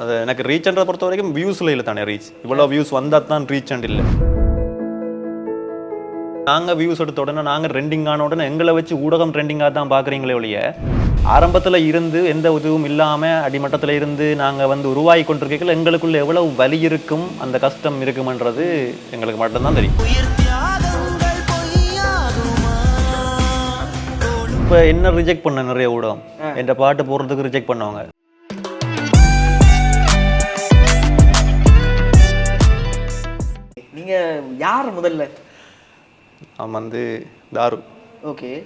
அது எனக்கு ரீச்ன்றதை பொறுத்த வரைக்கும் வியூஸில் இல்லை தானே ரீச் இவ்வளோ வியூஸ் வந்தால் தான் ரீச் அண்ட் இல்லை. நாங்கள் வியூஸ் எடுத்த உடனே நாங்கள் ட்ரெண்டிங் ஆன உடனே எங்களை வச்சு ஊடகம் ட்ரெண்டிங்காக தான் பார்க்குறீங்களே ஒழிய ஆரம்பத்தில் இருந்து எந்த இதுவும் இல்லாமல் அடிமட்டத்தில் இருந்து நாங்கள் வந்து உருவாகி கொண்டிருக்கல எங்களுக்குள்ள எவ்வளவு வலி இருக்கும் அந்த கஷ்டம் இருக்குமன்றது எங்களுக்கு மட்டும்தான் தெரியும். இப்போ என்ன ரிஜெக்ட் பண்ண நிறைய ஊடகம்? என்ற பாட்டு போடுறதுக்கு ரிஜெக்ட் பண்ணுவாங்க. நீங்க யார் முதல்ல? அவன் வந்து தாரு. ஓகே.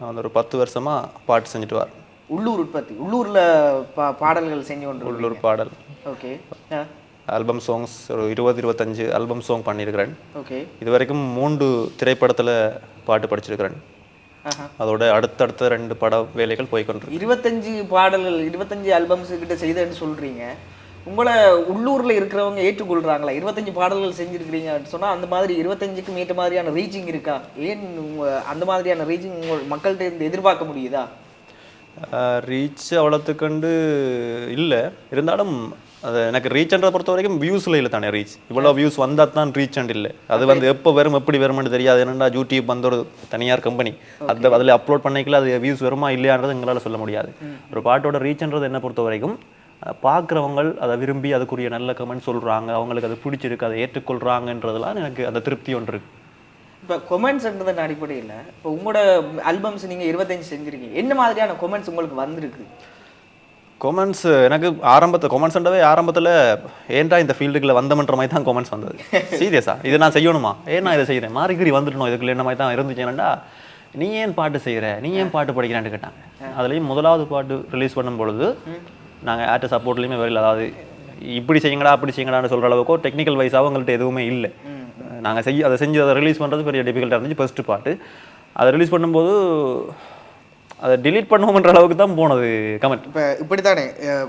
வந்து ஒரு பத்து வருஷமா பாட்டு செஞ்சுட்டு வார் உள்ளூர் உற்பத்தி. உள்ளூர்ல பா பாடல்கள் செஞ்சு கொண்டு உள்ளூர் பாடல். ஓகே. ஆல்பம் சாங்ஸ் ஒரு இருபது இருபத்தஞ்சு ஆல்பம் சாங் பண்ணியிருக்கிறேன். ஓகே. இது வரைக்கும் மூன்று திரைப்படத்தில் பாட்டு படிச்சிருக்கிறேன். அதோட அடுத்தடுத்த ரெண்டு பட வேலைகள் போய்கொண்டிருக்கு இருபத்தஞ்சு பாடல்கள் இருபத்தஞ்சு ஆல்பம்ஸ் கிட்ட செய்தேன்னு சொல்றீங்க. உங்களை உள்ளூர்ல இருக்கிறவங்க ஏற்றுக்கொள்றாங்களா? இருபத்தஞ்சு பாடல்கள் செஞ்சிருக்கிறீங்க சொன்னா அந்த மாதிரி இருபத்தஞ்சுக்கும் ஏற்ற மாதிரியான ரீச்சிங் இருக்கா? ஏன் அந்த மாதிரியான ரீச்சிங் உங்கள் மக்கள்கிட்ட இருந்து எதிர்பார்க்க முடியுதா? ரீச் அவ்வளோத்துக்கண்டு இல்லை. இருந்தாலும் அது எனக்கு ரீச்ன்றதை பொறுத்த வரைக்கும் வியூஸில் இல்லை தானே ரீச் இவ்வளோ வியூஸ் வந்தால் தான் ரீச் அண்ட் இல்லை. அது வந்து எப்போ வரும் எப்படி வரும்னு தெரியாது. என்னடா யூடியூப் வந்து ஒரு தனியார் கம்பெனி அந்த அதில் அப்லோட் பண்ணிக்கல அது வியூஸ் வருமா இல்லையான்றது எங்களால் சொல்ல முடியாது. ஒரு பாட்டோட ரீச்ன்றது என்ன பொறுத்த வரைக்கும் பார்க்குறவங்க அதை விரும்பி அதுக்குரிய நல்ல கமெண்ட் சொல்கிறாங்க அவங்களுக்கு அது பிடிச்சிருக்கு அதை ஏற்றுக்கொள்கிறாங்கன்றதுலாம் எனக்கு அந்த திருப்தி ஒன்று இருக்கு. இப்போ கொமெண்ட்ஸ்ன்றதன் அடிப்படையில் இப்போ உங்களோட ஆல்பம்ஸ் நீங்க இருபத்தஞ்சு செஞ்சிருக்கீங்க. என்ன மாதிரியான கொமெண்ட்ஸ் உங்களுக்கு வந்திருக்கு? கொமெண்ட்ஸ் எனக்கு ஆரம்பத்தில் கொமெண்ட்ஸ்ன்றவே ஆரம்பத்தில் ஏன்டா இந்த ஃபீல்டுக்குள்ள வந்தமன்ற மாதிரி தான் கொமெண்ட்ஸ் வந்தது. சீரியஸா இதை நான் செய்யணுமா? ஏன் நான் இதை செய்கிறேன் மாறிக்கிரி வந்துட்டணும் இதுக்குள்ள என்ன மாதிரி தான் இருந்துச்சேன்டா நீ ஏன் பாட்டு செய்கிற நீ ஏன் பாட்டு படிக்கிறான்னு கேட்டாங்க. அதுலேயும் முதலாவது பாட்டு ரிலீஸ் பண்ணும் பொழுது நாங்கள் ஆட்ட சப்போர்ட்லேயுமே வரல அதாவது இப்படி செய்யுங்கடா அப்படி செய்யுங்கடான்னு சொல்கிற அளவுக்கோ டெக்னிக்கல் வைஸாகவும் எங்கள்கிட்ட எதுவுமே இல்லை. நாங்கள் செய்ய அதை செஞ்சு அதை ரிலீஸ் பண்ணுறது பெரிய டிஃபிகல்ட்டாக இருந்துச்சு ஃபர்ஸ்ட் பாட்டு அதை ரிலீஸ் பண்ணும்போது அதை delete பண்ணுவோம்ன்ற அளவுக்கு தான் போனது கமெண்ட் இப்போ இப்படித்தானே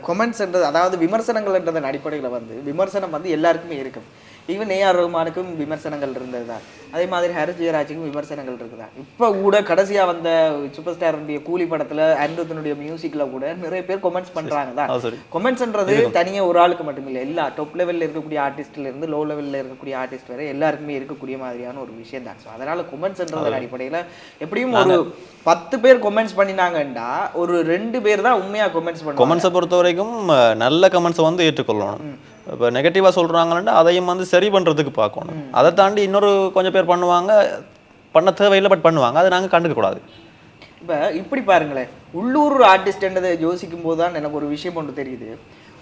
கொமெண்ட்ஸ்ன்றது அதாவது விமர்சனங்கள்ன்றதன் அடிப்படையில் வந்து விமர்சனம் வந்து எல்லாருக்குமே இருக்கும். ஈவன் ஏஆர் ரஹ்மானுக்கும் விமர்சனங்கள் இருந்தது தான் அதே மாதிரி ஹரிஸ் ஜெயராஜுக்கும் விமர்சனங்கள் இருக்குதா இப்போ கூட கடைசியாக வந்த சூப்பர் ஸ்டாருடைய கூலி படத்தில் அனிருத்தனுடைய மியூசிக்கில் கூட நிறைய பேர் கொமெண்ட்ஸ் பண்ணுறாங்க தான் கொமெண்ட்ஸ்ன்றது தனியா ஒரு ஆளுக்கு மட்டும் இல்லை எல்லா டாப் லெவல்ல இருக்கக்கூடிய ஆர்டிஸ்ட்ல இருந்து லோ லெவல்ல இருக்கக்கூடிய ஆர்டிஸ்ட் வரை எல்லாருக்குமே இருக்கக்கூடிய மாதிரியான ஒரு விஷயம் தான் ஸோ அதனால கொமெண்ட்ஸ்ன்றதன் அடிப்படையில எப்படியும் ஒரு பத்து பேர் கொமெண்ட்ஸ் பண்ணினாங்கண்டா ஒரு ரெண்டு பேர் தான் உண்மையா கொமெண்ட்ஸ் பண்ணுவாங்க. கமெண்ட்ஸை பொறுத்த வரைக்கும் நல்ல கமெண்ட்ஸை வந்து ஏற்றுக்கொள்ளணும். இப்போ நெகட்டிவாக சொல்கிறாங்கன்னா அதையும் வந்து சரி பண்ணுறதுக்கு பார்க்கணும். அதை தாண்டி இன்னொரு கொஞ்சம் பேர் பண்ணுவாங்க பண்ண தேவையில்லை பட் பண்ணுவாங்க. அதை நாங்கள் கண்டுக்க கூடாது. இப்ப இப்படி பாருங்களேன். உள்ளூர் ஆர்டிஸ்ட்ன்றதை யோசிக்கும் போது தான் எனக்கு ஒரு விஷயம் ஒன்று தெரியுது.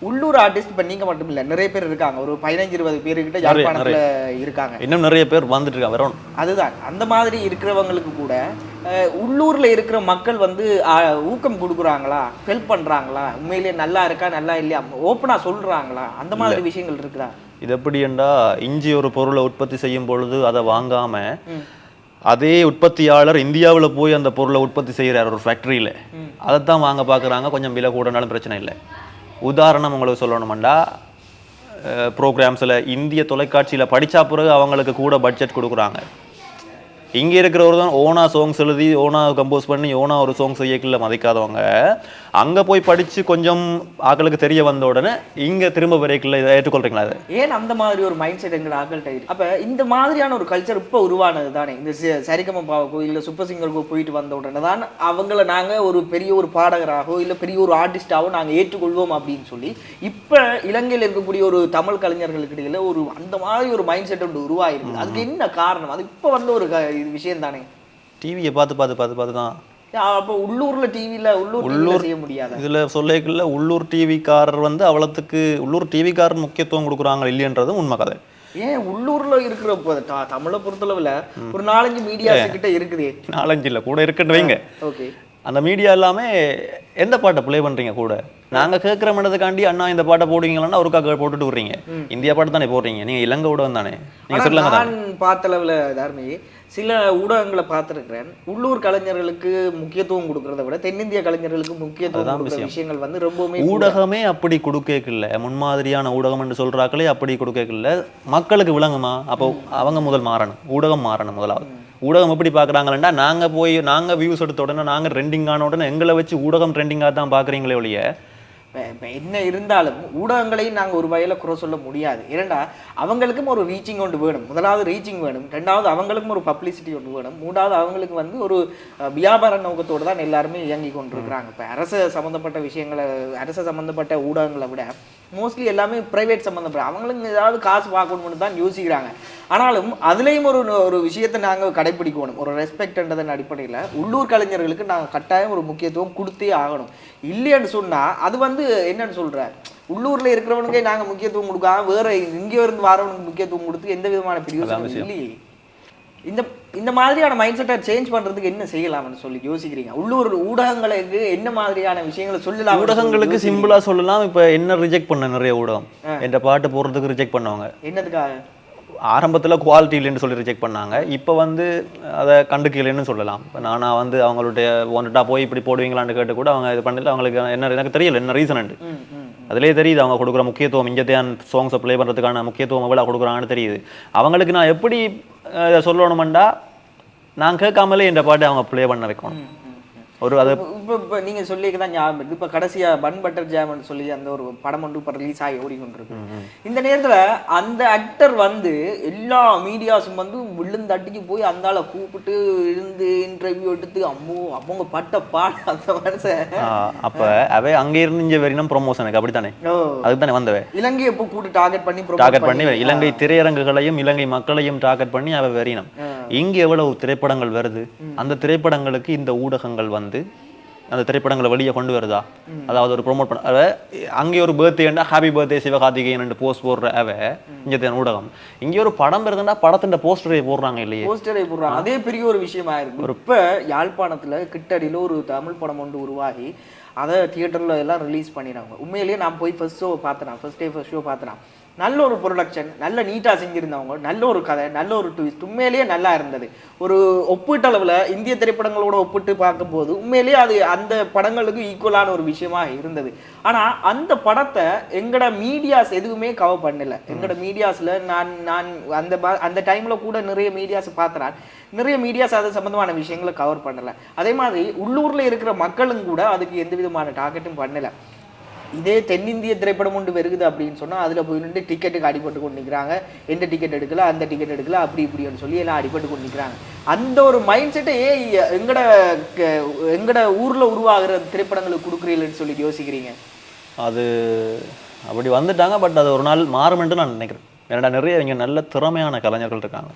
உள்ளூர் ஆர்டிஸ்ட் இப்ப நீங்க மட்டும் இல்ல நிறைய பேர் இருக்காங்க. ஒரு பதினஞ்சு இருபது பேருக்கிட்ட யாழ்ப்பாணத்துல இருக்காங்க. இன்னும் நிறைய பேர் வந்துட்டு இருக்காங்க வரணும் அதுதான். அந்த மாதிரி இருக்கிறவங்களுக்கு கூட உள்ளூர்ல இருக்கிற மக்கள் வந்து ஊக்கம் கொடுக்குறாங்களா? ஹெல்ப் பண்றாங்களா? உண்மையிலேயே நல்லா இருக்கா நல்லா இல்லையா? ஓப்பனா சொல்றாங்களா? அந்த மாதிரி விஷயங்கள் இருக்குதா? இது எப்படின்னா இஞ்சி ஒரு பொருளை உற்பத்தி செய்யும் பொழுது அதை வாங்காம அதே உற்பத்தியாளர் இந்தியாவில் போய் அந்த பொருளை உற்பத்தி செய்கிறார் ஒரு ஃபேக்ட்ரியில் அதைத்தான் வாங்க பார்க்குறாங்க கொஞ்சம் விலை கூடனாலும் பிரச்சனை இல்லை. உதாரணம் உங்களுக்கு சொல்லணுமெண்டா ப்ரோக்ராம்ஸில் இந்திய தொலைக்காட்சியில் படித்தா பிறகு அவங்களுக்கு கூட பட்ஜெட் கொடுக்குறாங்க. இங்கே இருக்கிறவர் தான் ஓனா சாங்ஸ் எழுதி ஓனா கம்போஸ் பண்ணி ஓனா ஒரு சாங் செய்யக்குள்ள மதிக்காதவங்க. அங்கே போய் படித்து கொஞ்சம் ஆக்களுக்கு தெரிய வந்த உடனே இங்கே திரும்ப வரைக்குள்ள இதை ஏற்றுக்கொள்றீங்களா அது ஏன் அந்த மாதிரி ஒரு மைண்ட் செட் எங்கள் ஆக்கள்கிட்ட இருக்கு? அப்ப இந்த மாதிரியான ஒரு கல்ச்சர் இப்போ உருவானது தானே. இந்த சி- சரிகமபாவுக்கோ இல்ல சூப்பர் சிங்கருக்கோ போயிட்டு வந்த உடனே தான் அவங்கள நாங்க ஒரு பெரிய ஒரு பாடகராகவோ இல்ல பெரிய ஒரு ஆர்டிஸ்டாவோ நாங்க ஏற்றுக்கொள்வோம் அப்படின்னு சொல்லி இப்ப இலங்கையில் இருக்கக்கூடிய ஒரு தமிழ் கலைஞர்களுக்கு இடையில ஒரு அந்த மாதிரி ஒரு மைண்ட் செட் ஒன்று உருவாயிருக்கு அதுக்கு என்ன காரணம்? அது இப்போ வந்த ஒரு இது விஷயம் தானே டிவியை பார்த்து பார்த்து பார்த்து பார்த்து தான். அப்போ உள்ளூர்ல டிவில உள்ளூர் டிவில செய்ய முடியாத? இதில் சொல்லிக்கல உள்ளூர் டிவிக்காரர் வந்து அவ்வளோத்துக்கு உள்ளூர் டிவிக்காரர் முக்கியத்துவம் கொடுக்குறாங்க இல்லையன்றதும் உண்மை கதை. ஏன் உள்ளூர்ல இருக்கிற தமிழை பொறுத்தளவுல ஒரு நாலஞ்சு மீடியாஸ் கிட்ட இருக்குதே. நாலஞ்சு இல்லை கூட இருக்குன்னு வைங்க. ஓகே. அந்த மீடியா எல்லாமே எந்த பாட்டை ப்ளே பண்றீங்க கூட? நாங்க கேட்குற மனதுக்காண்டி அண்ணா இந்த பாட்டை போடுவீங்களான்னா ஒருக்கா போட்டுட்டு விடுறீங்க இந்தியா பாட்டு தானே போடுறீங்க? நீங்க இலங்கை ஊடகம் தானே? நீங்க தானே நான் பார்த்த அளவுல தர்மி சில ஊடகங்களை பார்த்திருக்கிறேன். உள்ளூர் கலைஞர்களுக்கு முக்கியத்துவம் கொடுக்கறத விட தென்னிந்திய கலைஞர்களுக்கு முக்கியத்துவம் விஷயங்கள் வந்து ரொம்பவுமே ஊடகமே அப்படி கொடுக்கல முன்மாதிரியான ஊடகம் என்று சொல்றாக்களே அப்படி கொடுக்கல மக்களுக்கு விளங்குமா? அப்போ அவங்க முதல் மாறணும். ஊடகம் மாறணும் முதலாவது. ஊடகம் எப்படி பார்க்குறாங்களா நாங்கள் போய் நாங்கள் வியூஸ் எடுத்த உடனே நாங்கள் ட்ரெண்டிங் ஆன உடனே எங்களை வச்சு ஊடகம் ட்ரெண்டிங்காக தான் பார்க்குறீங்களே ஒழிய? என்ன இருந்தாலும் ஊடகங்களையும் நாங்கள் ஒரு வகையில் குறை சொல்ல முடியாது. ஏனண்டா அவங்களுக்கும் ஒரு ரீச்சிங் ஒன்று வேணும். முதலாவது ரீச்சிங் வேணும். ரெண்டாவது அவங்களுக்கும் ஒரு பப்ளிசிட்டி ஒன்று வேணும். மூணாவது அவங்களுக்கு வந்து ஒரு வியாபார நோக்கத்தோடு தான் எல்லாருமே இயங்கி கொண்டிருக்கிறாங்க. இப்போ அரசு சம்மந்தப்பட்ட விஷயங்களை அரசு சம்மந்தப்பட்ட ஊடகங்களை விட மோஸ்ட்லி எல்லாமே பிரைவேட் சம்மந்தப்பட்ட அவங்களுக்கு ஏதாவது காசு பார்க்கணும்னு தான் யோசிக்கிறாங்க. ஆனாலும் அதுலேயும் ஒரு ஒரு விஷயத்தை நாங்கள் கடைப்பிடிக்கணும். ஒரு ரெஸ்பெக்ட்ன்றதன் அடிப்படையில் உள்ளூர் கலைஞர்களுக்கு நாங்கள் கட்டாயம் ஒரு முக்கியத்துவம் கொடுத்தே ஆகணும். இல்லைன்னு சொன்னால் அது வந்து என்னன்னு சொல்ற? உள்ளூர்ல இருக்கிறவனுக்கே நாங்கள் முக்கியத்துவம் கொடுக்காம வேற இங்கே இருந்து வரவனுக்கு முக்கியத்துவம் கொடுத்து எந்த விதமான விஷயம். இல்லையே. இந்த இந்த மாதிரியான மைண்ட் செட்டை சேஞ்ச் பண்றதுக்கு என்ன செய்யலாம்னு சொல்லி யோசிக்கிறீங்க? உள்ளூர் ஊடகங்களுக்கு என்ன மாதிரியான விஷயங்களை சொல்லலாம் ஊடகங்களுக்கு சிம்பிளா சொல்லலாம். இப்ப என்ன ரிஜெக்ட் பண்ண நிறைய ஊடகம்? என்ற பாட்டு போடுறதுக்கு ரிஜெக்ட் பண்ணுவாங்க. என்னதுக்காக? ஆரம்பத்துல குவாலிட்டி இல்லைன்னு சொல்லி ரிஜெக்ட் பண்ணாங்க. இப்போ வந்து அதை கண்டுக்கலைன்னு சொல்லலாம். இப்போ நானா வந்து அவங்களுடைய வந்துட்டா போய் இப்படி போடுவீங்களான்னு கேட்டு கூட அவங்க இது பண்ணல. அவங்களுக்கு என்ன எனக்கு தெரியல என்ன ரீசன் அதிலே தெரியுது அவங்க கொடுக்குற முக்கியத்துவம் இங்கத்தையான் சாங்ஸை ப்ளே பண்ணுறதுக்கான முக்கியத்துவம் எவ்வளோ கொடுக்குறாங்கன்னு தெரியுது. அவங்களுக்கு நான் எப்படி சொல்லணுமெண்டா நான் கேட்காமலே இந்த பாட்டை அவங்க ப்ளே பண்ண வைக்கணும். ஒரு அது இப்போ இப்போ நீங்க சொல்லிக்க தான் ஞாபகம் இருக்கு. இப்போ கடைசியா பன் பட்டர் ஜாம்னு சொல்லி அந்த ஒரு படம் ஒன்று இப்போ ரிலீஸ் ஆகி ஓடிக்கொண்டிருக்கு. இந்த நேரத்துல அந்த ஆக்டர் வந்து எல்லா மீடியாஸும் வந்து விழுந்து அடிச்சு போய் அந்த ஆளை கூப்பிட்டு இருந்து இன்டர்வியூ எடுத்து அம்மோ அவங்க பட்ட பாடு அந்த மனுஷன். அப்ப அவை அங்கே இருந்து இங்கே வரையும் ப்ரொமோஷனுக்கு அப்படித்தானே? அதுக்கு தானே வந்தவை? இலங்கையை இப்போ கூட்டு டார்கெட் பண்ணி டார்கெட் பண்ணி இலங்கை திரையரங்குகளையும் இலங்கை மக்களையும் டார்கெட் பண்ணி அவ வெறினம் இங்க எவ்வளவு திரைப்படங்கள் வருது? அந்த திரைப்படங்களுக்கு இந்த ஊடகங்கள் வந்து அந்த திரைப்படங்களை வெளியே கொண்டு வருதா? அதாவது ஒரு ப்ரோமோட் பண்ண அவ அங்கே ஒரு பர்த்டேண்டா ஹாப்பி பர்த்டே சிவகார்த்திகேயன் போஸ்ட் போடுற அவ இங்க ஊடகம். இங்க ஒரு படம் இருக்குன்னா படத்தின் போஸ்டரை போடுறாங்க இல்லையே? போஸ்டரை போடுறாங்க. அதே பெரிய ஒரு விஷயமா இருக்கு இப்ப யாழ்ப்பாணத்துல கிட்டடியில ஒரு தமிழ் படம் ஒன்று உருவாகி அதை தியேட்டர்ல எல்லாம் ரிலீஸ் பண்ணிடுறாங்க. உண்மையிலேயே நான் போய் ஃபர்ஸ்ட் ஷோ பார்த்தேன் ஃபர்ஸ்ட் டே ஃபர்ஸ்ட் ஷோ பார்த்தேன் நல்ல ஒரு ப்ரொடக்ஷன் நல்ல நீட்டாக செஞ்சிருந்தவங்க நல்ல ஒரு கதை நல்ல ஒரு ட்விஸ்ட் உண்மையிலேயே நல்லா இருந்தது. ஒரு ஒப்பீட்டளவில் இந்திய திரைப்படங்களோட ஒப்பிட்டு பார்க்கும்போது உண்மையிலேயே அது அந்த படங்களுக்கு ஈக்குவலான ஒரு விஷயமா இருந்தது. ஆனா அந்த படத்தை எங்கட மீடியாஸ் எதுவுமே கவர் பண்ணல. எங்கட மீடியாஸ்ல நான் நான் அந்த அந்த டைம்ல கூட நிறைய மீடியாஸ் பார்த்துறேன். நிறைய மீடியாஸ் அது சம்பந்தமான விஷயங்களை கவர் பண்ணல. அதே மாதிரி உள்ளூர்ல இருக்கிற மக்களும் கூட அதுக்கு எந்த விதமான டார்கெட்டும் பண்ணல. இதே தென்னிந்திய திரைப்படம் ஒன்று வருகுது அப்படின்னு சொன்னா அதுல போய் நின்று டிக்கெட்டுக்கு அடிபட்டு கொண்டு நிற்கிறாங்க எந்த டிக்கெட் எடுக்கல அந்த டிக்கெட் எடுக்கல அப்படி இப்படின்னு சொல்லி எல்லாம் அடிபட்டு கொண்டு நிற்கிறாங்க அந்த ஒரு மைண்ட் செட்டை ஏன் எங்கட எங்கட ஊர்ல உருவாகிற திரைப்படங்களுக்கு கொடுக்குறீங்கன்னு சொல்லி யோசிக்கிறீங்க? அது அப்படி வந்துட்டாங்க பட் அது ஒரு நாள் மாறுமென்று நான் நினைக்கிறேன். ஏன்னா நிறைய இங்க நல்ல திறமையான கலைஞர்கள் இருக்காங்க.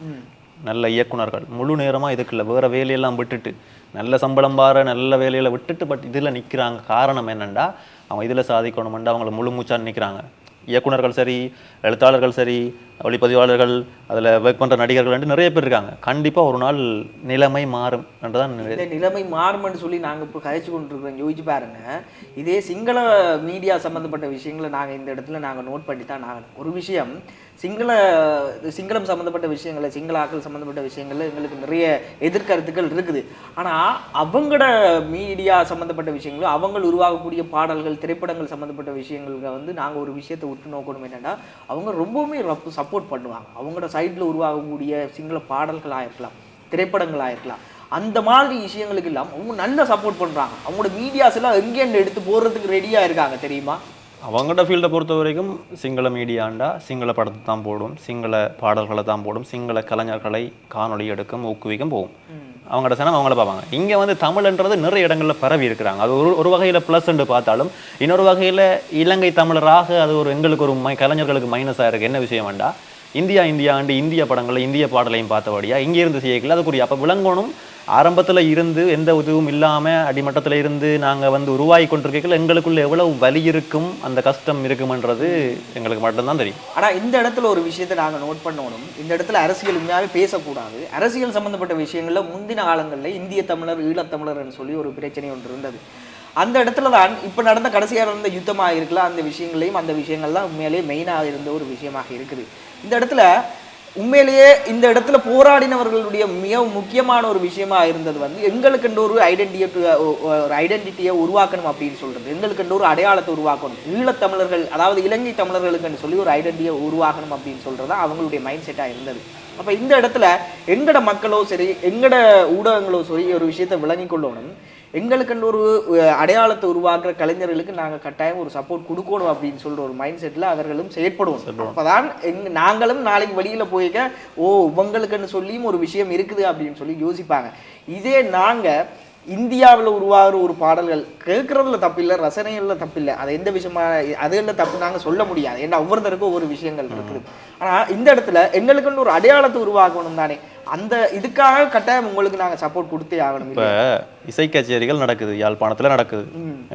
நல்ல இயக்குனர்கள். முழு நேரமா இதுக்குள்ள வேற வேலையெல்லாம் விட்டுட்டு நல்ல சம்பளம் பார நல்ல வேலையில விட்டுட்டு பட் இதுல நிக்கிறாங்க. காரணம் என்னண்டா அவங்க இதில் சாதிக்கணுமெண்டா அவங்கள முழு மூச்சாக நிற்கிறாங்க இயக்குனர்கள் சரி எழுத்தாளர்கள் சரி ஒளிப்பதிவாளர்கள் அதில் ஒர்க் பண்ணுற நடிகர்கள் நிறைய பேர் இருக்காங்க. கண்டிப்பாக ஒரு நாள் நிலைமை மாறும் என்றுதான் நிலைமை மாறும்னு சொல்லி நாங்கள் இப்போ கதைச்சு கொண்டிருக்கிறோம். யோசிச்சு பாருங்க. இதே சிங்கள மீடியா சம்மந்தப்பட்ட விஷயங்களை நாங்கள் இந்த இடத்துல நாங்கள் நோட் பண்ணி தான் ஆகணும். ஒரு விஷயம் சிங்கள சிங்களம் சம்மந்தப்பட்ட விஷயங்களை சிங்கள ஆக்கள் சம்மந்தப்பட்ட விஷயங்களில் எங்களுக்கு நிறைய எதிர்கருத்துக்கள் இருக்குது. ஆனால் அவங்களோட மீடியா சம்மந்தப்பட்ட விஷயங்களும் அவங்க உருவாகக்கூடிய பாடல்கள் திரைப்படங்கள் சம்மந்தப்பட்ட விஷயங்களுக்கு வந்து நாங்கள் ஒரு விஷயத்தை உற்று நோக்கணும். என்னென்னா அவங்க ரொம்பவுமே சப்போர்ட் பண்ணுவாங்க. அவங்களோட சைடில் உருவாகக்கூடிய சிங்கள பாடல்களாக இருக்கலாம் திரைப்படங்களாக இருக்கலாம். அந்த மாதிரி விஷயங்களுக்கு எல்லாம் அவங்க நல்ல சப்போர்ட் பண்றாங்க. அவங்களோட மீடியாஸ் எல்லாம் எங்கேருந்து எடுத்து போடுறதுக்கு ரெடியா இருக்காங்க தெரியுமா? அவங்களோட ஃபீல்டை பொறுத்த வரைக்கும் சிங்கள மீடியாண்டா சிங்கள படத்தை தான் போடும் சிங்கள பாடல்களை தான் போடும் சிங்கள கலைஞர்களை காணொளி எடுக்கும் ஊக்குவிக்கும் போகும். அவங்களோட சனம் அவங்கள பார்ப்பாங்க. இங்க வந்து தமிழ்ன்றது நிறைய இடங்கள்ல பரவி இருக்கிறாங்க. அது ஒரு ஒரு வகையில ப்ளஸ் பார்த்தாலும் இன்னொரு வகையில இலங்கை தமிழராக அது ஒரு எங்களுக்கு ஒரு மை கலைஞர்களுக்கு மைனஸாக இருக்கு. என்ன விஷயம் வேண்டா இந்தியா இந்தியா ஆண்டு இந்திய படங்களை இந்திய பாடலையும் பார்த்தபடியா இங்கே இருந்து செய்யக்கல அதுக்குரிய அப்போ விளங்கணும். ஆரம்பத்தில் இருந்து எந்த உதவும் இல்லாமல் அடிமட்டத்தில் இருந்து நாங்கள் வந்து உருவாகி கொண்டிருக்கல எங்களுக்குள்ள எவ்வளவு வலி இருக்கும் அந்த கஷ்டம் இருக்கும்ன்றது எங்களுக்கு மட்டும்தான் தெரியும். ஆனால் இந்த இடத்துல ஒரு விஷயத்தை நாங்கள் நோட் பண்ணணும். இந்த இடத்துல அரசியல் உண்மையாகவே பேசக்கூடாது. அரசியல் சம்மந்தப்பட்ட விஷயங்களில் முந்தின காலங்களில் இந்திய தமிழர் ஈழத்தமிழர்னு சொல்லி ஒரு பிரச்சனை ஒன்று இருந்தது. அந்த இடத்துல தான் இப்போ நடந்த கடைசியாக நடந்த யுத்தமாக இருக்கலாம் அந்த விஷயங்களையும் அந்த விஷயங்கள்லாம் உண்மையிலேயே மெயினாக இருந்த ஒரு விஷயமாக இருக்குது. இந்த இடத்துல உண்மையிலேயே இந்த இடத்துல போராடினவர்களுடைய மிக முக்கியமான ஒரு விஷயமா இருந்தது வந்து எங்களுக்குன்ற ஒரு ஐடென்டிட்டி ஒரு ஐடென்டிட்டியை உருவாக்கணும் அப்படின்னு சொல்றது. எங்களுக்குன்ற ஒரு அடையாளத்தை உருவாக்கணும். ஈழத்தமிழர்கள் அதாவது இலங்கை தமிழர்களுக்குன்னு சொல்லி ஒரு ஐடென்டிட்டியை உருவாக்கணும் அப்படின்னு சொல்றது தான் அவங்களுடைய மைண்ட் செட்டாக இருந்தது. அப்போ இந்த இடத்துல எங்கட மக்களோ சரி எங்கட ஊடகங்களோ சரி ஒரு விஷயத்தை விளங்கி கொள்ளணும். எங்களுக்குன்னு ஒரு அடையாளத்தை உருவாக்குற கலைஞர்களுக்கு நாங்கள் கட்டாயம் ஒரு சப்போர்ட் கொடுக்கணும் அப்படின்னு சொல்ற ஒரு மைண்ட் செட்டில் அவர்களும் செயற்படுவோம் அப்பதான் எங்க நாங்களும் நாளைக்கு வெளியில போய்க்க ஓ உங்களுக்குன்னு சொல்லியும் ஒரு விஷயம் இருக்குது அப்படின்னு சொல்லி யோசிப்பாங்க. இதே நாங்க இந்தியாவில் உருவாகிற ஒரு பாடல்கள் கேட்கறதுல தப்பில்லை ரசனைகள்ல தப்பில்லை அது எந்த விஷயமா அதுல தப்பு நாங்க சொல்ல முடியாது. ஏன்னா ஒவ்வொருத்தருக்கும் ஒவ்வொரு விஷயங்கள் இருக்குது. ஆனா இந்த இடத்துல எங்களுக்குன்னு ஒரு அடையாளத்தை உருவாக்கணும் தானே அந்த இதுக்காக கட்டாயம் உங்களுக்கு நாங்க சப்போர்ட் கொடுத்தே ஆகணும் இப்போ இசை கச்சேரிகள் நடக்குது யாழ்ப்பாணத்தில் நடக்குது.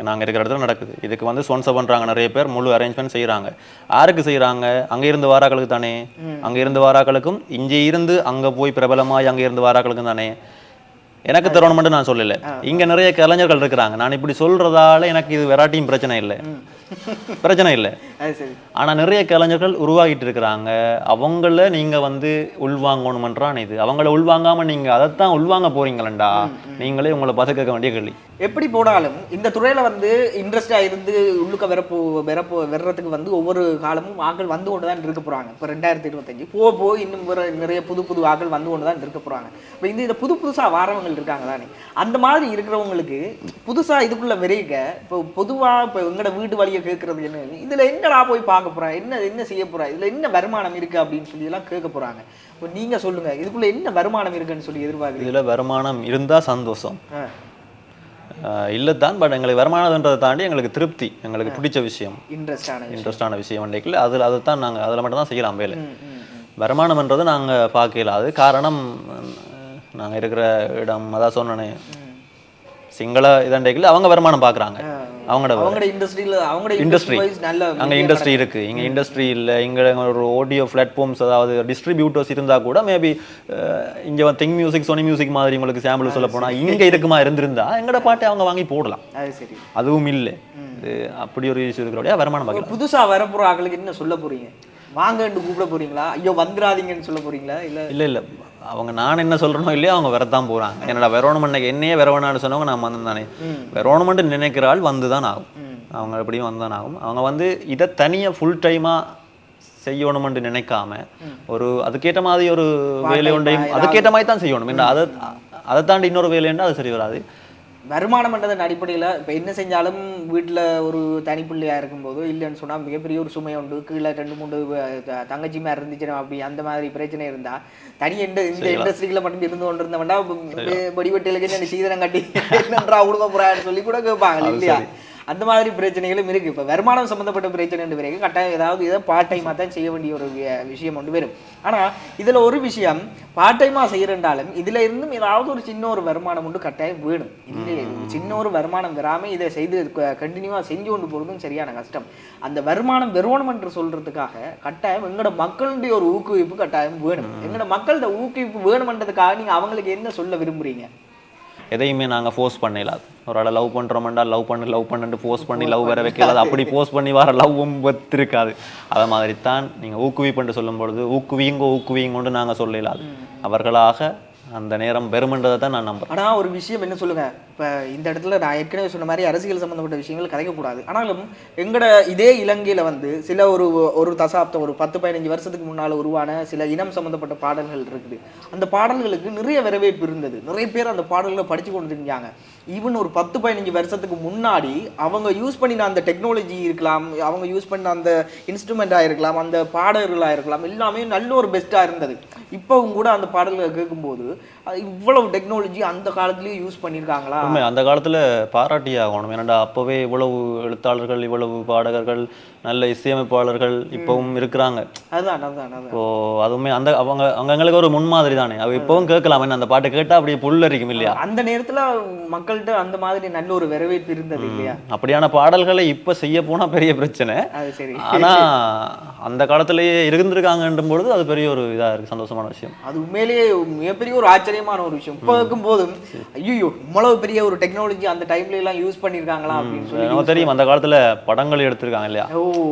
நாங்கள் இருக்கிற இடத்துல நடக்குது. இதுக்கு வந்து ஸ்பான்சர் பண்ணுறாங்க நிறைய பேர் முழு அரேஞ்ச்மெண்ட் செய்கிறாங்க யாருக்கு செய்கிறாங்க அங்கே இருந்து வாராக்களுக்கு தானே. அங்கே இருந்து வாராக்களுக்கும் இங்கே இருந்து அங்கே போய் பிரபலமாய் அங்கே இருந்து வாராக்களுக்கும் தானே. எனக்கு தரணும் மட்டும் நான் சொல்லல. இங்க நிறைய கலைஞர்கள் இருக்கிறாங்க. நான் இப்படி சொல்றதால எனக்கு இது வெராட்டியும் பிரச்சனை இல்லை. பிரச்சனை இல்லை. ஆனா நிறைய கலைஞர்கள் உருவாகிட்டு இருக்கிறாங்க. அவங்கள நீங்க வந்து உள்வாங்கணுமன்றான் இது. அவங்கள உள்வாங்காம நீங்க அதைத்தான் உள்வாங்க போறீங்களா நீங்களே உங்களை பதக்க வேண்டிய கேள்வி. எப்படி போனாலும் இந்த துறையில வந்து இன்ட்ரெஸ்டா இருந்து உள்ளுக்க வரப்போ வரப்போ வர்றதுக்கு வந்து ஒவ்வொரு காலமும் ஆட்கள் வந்து கொண்டு தான் இருக்க போறாங்க. இப்போ ரெண்டாயிரத்தி இருபத்தஞ்சு. போக போக இன்னும் நிறைய புது புது ஆட்கள் வந்து கொண்டு தான் இருக்க போறாங்க. இப்போ இந்த இந்த புது புதுசா வாரவங்க இருக்காங்க தானே அந்த மாதிரி இருக்கிறவங்களுக்கு புதுசா இதுக்குள்ள விரைக இப்போ பொதுவா இப்போ எங்கட வீட்டு வழியை கேட்கறது என்ன? இதுல என்னடா போய் பார்க்க போறேன் என்ன என்ன செய்ய போறேன் இதுல என்ன வருமானம் இருக்கு அப்படின்னு சொல்லி எல்லாம் கேட்க போறாங்க. இப்போ நீங்க சொல்லுங்க இதுக்குள்ள என்ன வருமானம் இருக்குன்னு சொல்லி எதிர்பார்க்குறீங்க? இதுல வருமானம் இருந்தா சந்தோஷம். இல்லைத்தான் பட் எங்களுக்கு வருமானம்ன்றதை தாண்டி எங்களுக்கு திருப்தி எங்களுக்கு பிடிச்ச விஷயம். இன்ட்ரெஸ்டான இன்ட்ரெஸ்டான விஷயம் அன்றைக்கு அதில் அதை தான் நாங்கள் அதில் மட்டும் தான் செய்யலாம் வேலை. வருமானம்ன்றது நாங்கள் பார்க்கல. அது காரணம் நாங்கள் இருக்கிற இடம் அதான் சொன்னேனே. சிங்கள இதண்டைக்குள்ள அவங்க வருமானம் பார்க்குறாங்க அவங்களோட அவங்களோட இண்டஸ்ட்ரியில அவங்களோட இண்டஸ்ட்ரி நல்ல அங்கே இண்டஸ்ட்ரி இருக்கு. இங்க இண்டஸ்ட்ரி இல்லை. இங்க ஒரு ஆடியோ பிளாட்ஃபார்ம்ஸ் அதாவது டிஸ்ட்ரிபியூட்டர்ஸ் இருந்தா கூட மேபி இங்க திங் மியூசிக் சோனி மியூசிக் மாதிரி உங்களுக்கு சாம்பிள் சொல்ல போனா இங்க இருக்குமா இருந்திருந்தா எங்கட பாட்டை அவங்க வாங்கி போடலாம். சரி. அதுவும் இல்லை. இது அப்படி ஒரு இஷ்யூ இருக்கிறோடைய வருமானம் ஒரு பார்க்கலாம் புதுசா வரப்போற ஆட்களுக்கு என்ன சொல்ல போறீங்க? வாங்கன்னு கூப்பிட போறீங்களா? ஐயோ வந்துடாதீங்கன்னு சொல்ல போறீங்களா? இல்ல இல்ல இல்ல. அவங்க நான் என்ன சொல்றேனோ இல்லையோ அவங்க வரத்தான் போறாங்க. என்னடா வெரோனமெண்ட் என்னையே வெரவனான்னு சொன்னவங்க நான் வந்து தானே. வெரோனமெண்ட் நினைக்கிற ஆள் வந்து தான் ஆகும் அவங்க எப்படியும் வந்து தான் ஆகும். அவங்க வந்து இதை தனியா ஃபுல் டைமா செய்யணும்னு நினைக்காம ஒரு அதுக்கேற்ற மாதிரி ஒரு வேலை ஒன்றையும் அதுக்கேற்ற மாதிரி தான் செய்யணும். அதை அதை தாண்டி இன்னொரு வேலைன்னா அது சரி வராது. வருமானம் பண்றதன் அடிப்படையில இப்ப என்ன செஞ்சாலும் வீட்டுல ஒரு தனிப்பிள்ளையா இருக்கும்போது இல்லைன்னு சொன்னா மிகப்பெரிய ஒரு சுமை உண்டு. கீழே ரெண்டு மூணு அஹ், த- தங்கச்சிமா இருந்துச்சுன்னா அப்படி அந்த மாதிரி பிரச்சனை இருந்தா தனி இந்த இந்த இண்டஸ்ட்ரியில மட்டும் இருந்து கொண்டு இருந்தவன்டா வடிவட்டிலுக்கு என்ன சீதனம் கட்டி என்னன்றா கொடுக்க போறான்னு சொல்லி கூட கேட்பாங்க இல்லையா? அந்த மாதிரி பிரச்சனைகளும் இருக்கு. இப்ப வருமானம் சம்பந்தப்பட்ட பிரச்சனை பிறகு கட்டாயம் ஏதாவது இதை பார்ட் டைமா தான் செய்ய வேண்டிய ஒரு விஷயம் ஒன்று வரும். ஆனா இதுல ஒரு விஷயம் பார்ட் டைமா செய்யறண்டாலும் இதுல இருந்தும் ஏதாவது ஒரு சின்ன ஒரு வருமானம் உண்டு கட்டாயம் வேணும் இல்லை சின்ன ஒரு வருமானம் வராம இதை செய்து கண்டினியூவா செஞ்சு கொண்டு போறதும் சரியான கஷ்டம். அந்த வருமானம் வெறுவனம் என்று சொல்றதுக்காக கட்டாயம் எங்களோட மக்களுடைய ஒரு ஊக்குவிப்பு கட்டாயம் வேணும். எங்களோட மக்கள்கிட்ட ஊக்குவிப்பு வேணும்ன்றதுக்காக நீங்க அவங்களுக்கு என்ன சொல்ல விரும்புறீங்க? எதையுமே நாங்க ஃபோர்ஸ் பண்ணிடலாது ஒரு ஆளை லவ் பண்றோம்டா லவ் பண்ணு லவ் பண்ணுட்டு ஃபோர்ஸ் பண்ணி லவ் வர வைக்கலாது அப்படி ஃபோர்ஸ் பண்ணி வர லவ்வும் இருக்காது அதை மாதிரி தான் நீங்க ஊக்குவிப்புன்னு சொல்லும் பொழுது ஊக்குவியுங்கோ ஊக்குவியுங்கோன்னு நாங்க சொல்லலாது அவர்களாக அந்த நேரம் பெருமன்றதை தான் நான் நம்புறேன். ஆனால் ஒரு விஷயம் என்ன சொல்லுங்க? இப்போ இந்த இடத்துல நான் ஏற்கனவே சொன்ன மாதிரி அரசியல் சம்பந்தப்பட்ட விஷயங்கள் கதைக்கக்கூடாது. ஆனாலும் எங்கட இதே இலங்கையில் வந்து சில ஒரு ஒரு தசாப்தம் ஒரு பத்து பதினஞ்சு வருஷத்துக்கு முன்னால் உருவான சில இனம் சம்பந்தப்பட்ட பாடல்கள் இருக்குது. அந்த பாடல்களுக்கு நிறைய வரவேற்பு இருந்தது. நிறைய பேர் அந்த பாடல்களை படித்து கொண்டு இருந்தாங்க ஈவன் ஒரு பத்து பதினஞ்சு வருஷத்துக்கு முன்னாடி அவங்க யூஸ் பண்ணின அந்த டெக்னாலஜி இருக்கலாம் அவங்க யூஸ் பண்ண அந்த இன்ஸ்ட்ருமெண்ட்டாக இருக்கலாம் அந்த பாடல்களாக இருக்கலாம் எல்லாமே நல்ல ஒரு பெஸ்ட்டாக இருந்தது. இப்போவும் கூட அந்த பாடல்களை கேட்கும்போது இவ்வளவு டெக்னாலஜி அந்த காலத்துலேயும் யூஸ் பண்ணியிருக்காங்களா அந்த காலத்தில் பாராட்டி ஆகணும். ஏன்னாடா அப்போவே இவ்வளவு எழுத்தாளர்கள் இவ்வளவு பாடகர்கள் நல்ல இசையமைப்பாளர்கள் இப்பவும் இருக்கிறாங்க. இப்போ அதுவுமே அந்த அவங்க அவங்களுக்கு ஒரு முன்மாதிரி தானே அவ இப்பவும் கேட்கலாம். அந்த பாட்டு கேட்டா அப்படியே புல்லரிக்கும் இல்லையா? அந்த நேரத்துல மக்கள்கிட்ட அந்த மாதிரி நல்ல ஒரு வரவேற்பு இருந்தது இல்லையா? அப்படியான பாடல்களை இப்ப செய்ய போனா பெரிய பிரச்சனை. ஆனா அந்த காலத்திலேயே இருந்திருக்காங்கன்றும் பொழுது அது பெரிய ஒரு இதா இருக்கு சந்தோஷமான விஷயம். அது உண்மையிலேயே மிகப்பெரிய ஒரு ஆச்சரியமான ஒரு விஷயம். இப்போ இருக்கும் போதும் ஐயோ இவ்வளவு பெரிய ஒரு டெக்னாலஜி அந்த டைம்ல எல்லாம் யூஸ் பண்ணியிருக்காங்களா அப்படின்னு சொல்லி தெரியும் அந்த காலத்துல படங்கள் எடுத்திருக்காங்க இல்லையா?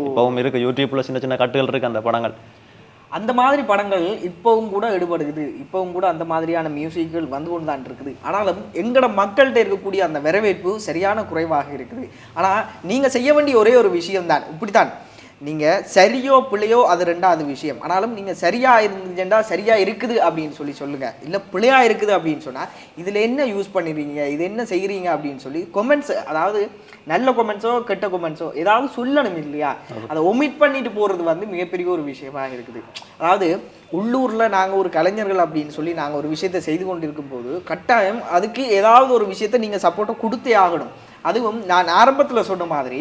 இப்பவும் இருக்கு. யூடியூப்ல சின்ன சின்ன கட்டுகள் இருக்கு அந்த படங்கள். அந்த மாதிரி படங்கள் இப்பவும் கூட எடுபடுகுது. இப்பவும் கூட அந்த மாதிரியான மியூசிக்கள் வந்து கொண்டு தான் இருக்குது. ஆனாலும் எங்களோட மக்கள்கிட்ட இருக்கக்கூடிய அந்த வரவேற்பு சரியான குறைவாக இருக்குது. ஆனா நீங்க செய்ய வேண்டிய ஒரே ஒரு விஷயம் தான் இப்படித்தான் நீங்க சரியோ பிழையோ அது ரெண்டாவது விஷயம். ஆனாலும் நீங்க சரியா இருந்துச்சுன்னா சரியா இருக்குது அப்படின்னு சொல்லி சொல்லுங்க. இல்ல பிழையா இருக்குது அப்படின்னு சொன்னா இதுல என்ன யூஸ் பண்ணிடுறீங்க? இது என்ன செய்றீங்க? அப்படின்னு சொல்லி கொமெண்ட்ஸ் அதாவது நல்ல கொமெண்ட்ஸோ கெட்ட கொமெண்ட்ஸோ ஏதாவது சொல்லணும் இல்லையா? அதை ஒமிட் பண்ணிட்டு போறது வந்து மிகப்பெரிய ஒரு விஷயமா இருக்குது. அதாவது உள்ளூர்ல நாங்க ஒரு கலைஞர்கள் அப்படின்னு சொல்லி நாங்க ஒரு விஷயத்தை செய்து கொண்டிருக்கும் போது கட்டாயம் அதுக்கு ஏதாவது ஒரு விஷயத்தை நீங்க சப்போர்ட்டை கொடுத்தே ஆகணும். அதுவும் நான் ஆரம்பத்துல சொன்ன மாதிரி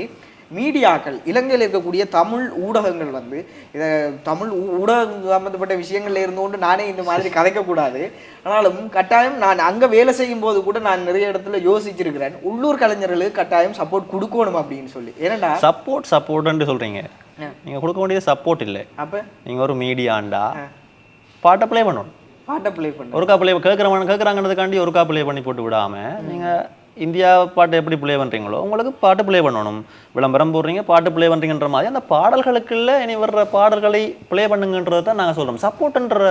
மீடியாக்கள் இலங்கையில் இருக்கக்கூடிய தமிழ் ஊடகங்கள் வந்து இதை தமிழ் ஊடகம் சம்மந்தப்பட்ட விஷயங்கள்ல இருந்து கொண்டு நானே இந்த மாதிரி கதைக்கக்கூடாது. ஆனாலும் கட்டாயம் நான் அங்கே வேலை செய்யும் போது கூட நான் நிறைய இடத்துல யோசிச்சிருக்கிறேன். உள்ளூர் கலைஞர்களுக்கு கட்டாயம் சப்போர்ட் கொடுக்கணும் அப்படின்னு சொல்லி. ஏன்னா சப்போர்ட் சப்போர்ட்னு சொல்கிறீங்க நீங்கள் கொடுக்க வேண்டியது சப்போர்ட் இல்லை. அப்போ? நீங்கள் ஒரு மீடியாண்டா பாட்டை ப்ளே பண்ணணும். பாட்டை ப்ளே பண்ணணும். ஒருக்கா ப்ளே கேட்குறவங்க கேட்குறாங்கிறதுக்காண்டி ஒருக்கா ப்ளே பண்ணி போட்டு விடாமல் நீங்கள் இந்தியா பாட்டு எப்படி ப்ளே பண்றீங்களோ உங்களுக்கு பாட்டு ப்ளே பண்ணணும். விளம்பரம் போடுறீங்க பாட்டு ப்ளே பண்றீங்கன்ற மாதிரி. அந்த பாடல்களுக்குள்ள இனி வர்ற பாடல்களை ப்ளே பண்ணுங்கன்றதை தான் நாங்க சொல்றோம். சப்போர்ட்ன்ற